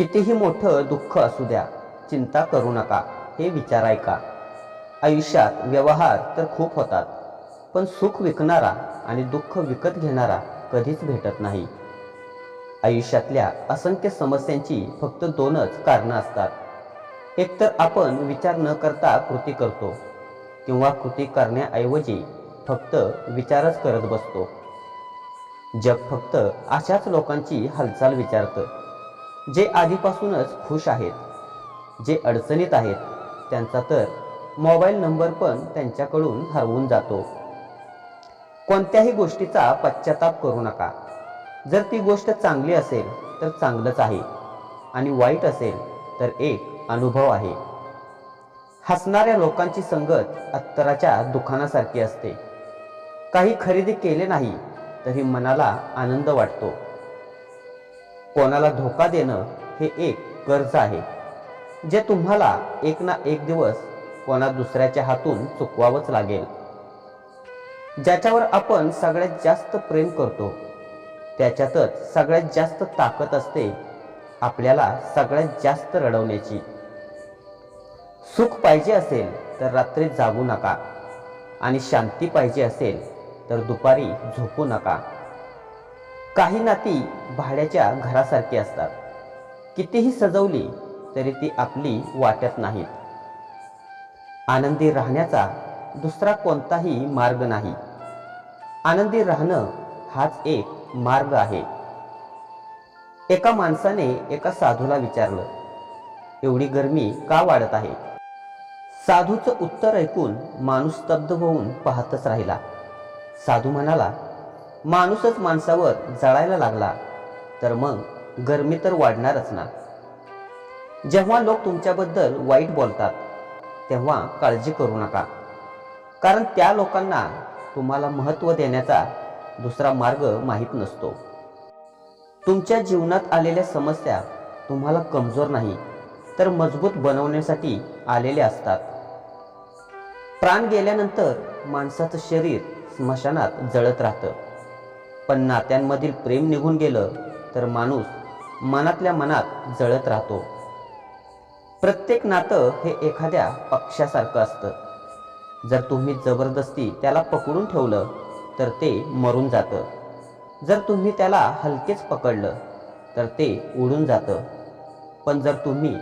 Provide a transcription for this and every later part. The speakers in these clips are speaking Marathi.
कितीही मोठं दुःख असू द्या चिंता करू नका हे विचार ऐका. आयुष्यात व्यवहार तर खूप होतात पण सुख विकणारा आणि दुःख विकत घेणारा कधीच भेटत नाही. आयुष्यातल्या असंख्य समस्यांची फक्त दोनच कारणं असतात. एकतर आपण विचार न करता कृती करतो किंवा कृती करण्याऐवजी फक्त विचारच करत बसतो. जग फक्त अशाच लोकांची हालचाल विचारतं जे आधीपासूनच खुश आहेत जे अडचणीत आहेत त्यांचा तर मोबाईल नंबर पण त्यांच्याकडून हरवून जातो. कोणत्याही गोष्टीचा पश्चाताप करू नका. जर ती गोष्ट चांगली असेल तर चांगलंच आहे आणि वाईट असेल तर एक अनुभव आहे. हसणाऱ्या लोकांची संगत अत्तराच्या दुकानासारखी असते. काही खरेदी केले नाही तरी मनाला आनंद वाटतो. कोणाला धोका देणं हे एक कर्ज आहे. जे तुम्हाला एक ना एक दिवस कोणा दुसऱ्याच्या हातून चुकवावंच लागेल. ज्याच्यावर आपण सगळ्यात जास्त प्रेम करतो त्याच्यातच सगळ्यात जास्त ताकद असते आपल्याला सगळ्यात जास्त रडवण्याची. सुख पाहिजे असेल तर रात्री जागू नका आणि शांती पाहिजे असेल तर दुपारी झोपू नका. काही नाती भाड्याच्या घरासारखी असतात. कितीही सजवली तरी ती आपली वाटत नाहीत. आनंदी राहण्याचा दुसरा कोणताही मार्ग नाही. आनंदी राहणं हाच एक मार्ग आहे. एका माणसाने एका साधूला विचारलं एवढी गरमी का वाढत आहे? साधूचं उत्तर ऐकून माणूस स्तब्ध होऊन पाहतच राहिला. साधू म्हणाला माणूसच माणसावर जळायला लागला. तर मग गरमी तर वाढणारच ना. जेव्हा लोक तुमच्याबद्दल वाईट बोलतात तेव्हा काळजी करू नका. कारण त्या लोकांना तुम्हाला महत्त्व देण्याचा दुसरा मार्ग माहीत नसतो. तुमच्या जीवनात आलेल्या समस्या तुम्हाला कमजोर नाही तर मजबूत बनवण्यासाठी आलेले असतात. प्राण गेल्यानंतर माणसाचं शरीर स्मशानात जळत राहतं. पण नात्यांमधील प्रेम निघून गेलं तर माणूस मनातल्या मनात जळत राहतो. प्रत्येक नातं हे एखाद्या पक्षासारखं असतं. जर तुम्ही जबरदस्ती त्याला पकडून ठेवलं तर ते मरून जातं. जर तुम्ही त्याला हलकेच पकडलं तर ते उडून जातं. पण जर तुम्ही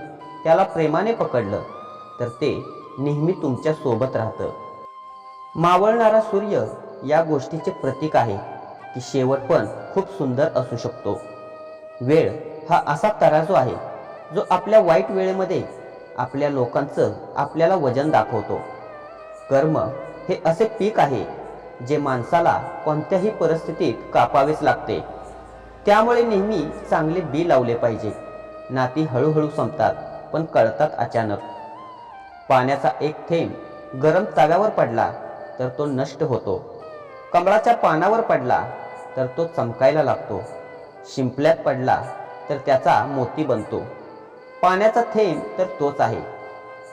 त्याला प्रेमाने पकडलं तर ते नेहमी तुमच्यासोबत राहतं. मावळणारा सूर्य या गोष्टीचे प्रतीक आहे. की शेवट पण खूप सुंदर असू शकतो. वेळ हा असा तराजू आहे जो आपल्या वाईट वेळेमध्ये आपल्या लोकांचं आपल्याला वजन दाखवतो. कर्म हे असे पीक आहे जे माणसाला कोणत्याही परिस्थितीत कापावेच लागते. त्यामुळे नेहमी चांगले बी लावले पाहिजे. नाती हळूहळू संपतात पण कळतात अचानक. पाण्याचा एक थेंब गरम तव्यावर पडला तर तो नष्ट होतो. कमळाच्या पानावर पडला तर तो चमकायला लागतो. शिंपल्यात पडला तर त्याचा मोती बनतो. पाण्याचा थेंब तर तोच आहे.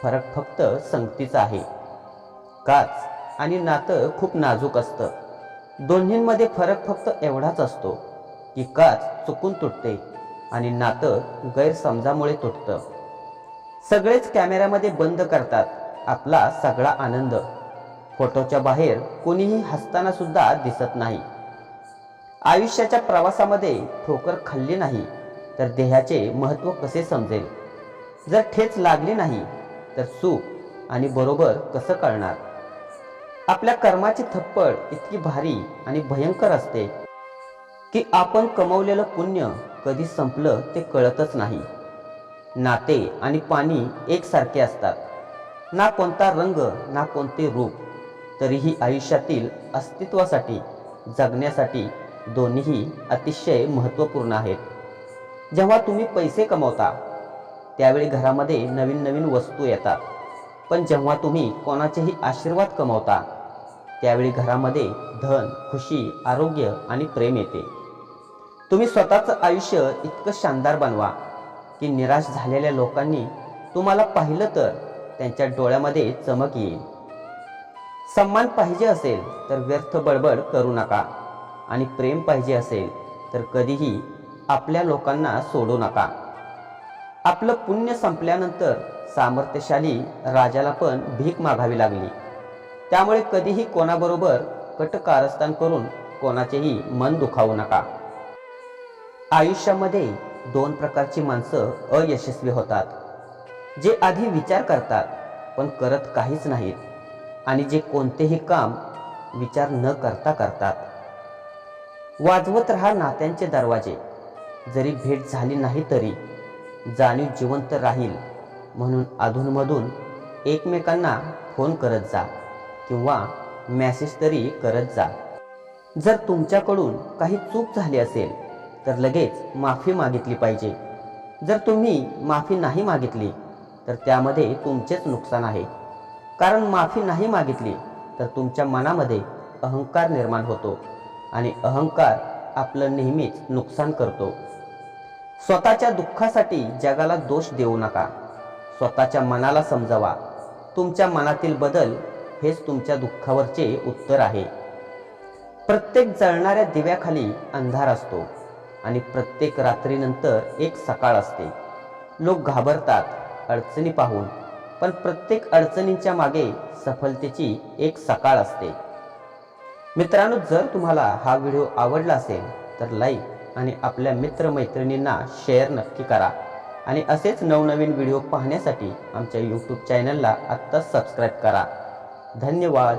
फरक फक्त संगतीचा आहे. काच आणि नातं खूप नाजूक असतं. दोन्हींमध्ये फरक फक्त एवढाच असतो की काच चुकून तुटते आणि नातं गैरसमजामुळे तुटतं. सगळेच कॅमेऱ्यामध्ये बंद करतात आपला सगळा आनंद. फोटोच्या बाहेर कोणीही हसताना सुद्धा दिसत नाही. आयुष्याच्या प्रवासामध्ये ठोकर खाल्ली नाही तर देहाचे महत्त्व कसे समजेल? जर ठेच लागली नाही तर सुख आणि बरोबर कसं कळणार? आपल्या कर्माची थप्पड इतकी भारी आणि भयंकर असते की आपण कमवलेलं पुण्य कधी संपलं ते कळतच नाही. नाते आणि पाणी एकसारखे असतात. ना कोणता रंग ना कोणते रूप. तरीही आयुष्यातील अस्तित्वासाठी जगण्यासाठी दोन्हीही अतिशय महत्त्वपूर्ण आहेत. जेव्हा तुम्ही पैसे कमवता त्यावेळी घरामध्ये नवीन नवीन वस्तू येतात. पण जेव्हा तुम्ही कोणाचेही आशीर्वाद कमवता त्यावेळी घरामध्ये धन खुशी आरोग्य आणि प्रेम येते. तुम्ही स्वतःचं आयुष्य इतकं शानदार बनवा की निराश झालेल्या लोकांनी तुम्हाला पाहिलं तर त्यांच्या डोळ्यामध्ये चमक येईल. सन्मान पाहिजे असेल तर व्यर्थ बडबड करू नका. आणि प्रेम पाहिजे असेल तर कधीही आपल्या लोकांना सोडू नका. आपलं पुण्य संपल्यानंतर सामर्थ्यशाली राजाला पण भीक मागावी लागली. त्यामुळे कधीही कोणाबरोबर कट कारस्थान करून कोणाचेही मन दुखावू नका. आयुष्यामध्ये दोन प्रकारची माणसं अयशस्वी होतात. जे आधी विचार करतात पण करत काहीच नाहीत. आणि जे कोणतेही काम विचार न करता करतात. वाजवत राहा नात्यांचे दरवाजे. जरी भेट झाली नाही तरी जाणीव जिवंत राहील म्हणून अधूनमधून एकमेकांना फोन करत जा किंवा मॅसेज तरी करत जा. जर तुमच्याकडून काही चूक झाली असेल तर लगेच माफी मागितली पाहिजे. जर तुम्ही माफी नाही मागितली तर त्यामध्ये तुमचेच नुकसान आहे. कारण माफी नाही मागितली तर तुमच्या मनामध्ये अहंकार निर्माण होतो आणि अहंकार आपलं नेहमीच नुकसान करतो. स्वतःच्या दुःखासाठी जगाला दोष देऊ नका. स्वतःच्या मनाला समजावा. तुमच्या मनातील बदल हेच तुमच्या दुःखावरचे उत्तर आहे. प्रत्येक जळणाऱ्या दिव्याखाली अंधार असतो आणि प्रत्येक रात्रीनंतर एक सकाळ असते. लोक घाबरतात अडचणी पाहून पण प्रत्येक अडचणींच्या मागे सफलतेची एक सकाळ असते. मित्रांनो जर तुम्हाला हा व्हिडिओ आवडला असेल तर लाईक आणि आपल्या मित्रमैत्रिणींना शेअर नक्की करा. आणि असेच नवनवीन व्हिडिओ पाहण्यासाठी आमच्या यूट्यूब चॅनलला आत्ताच सबस्क्राईब करा. धन्यवाद.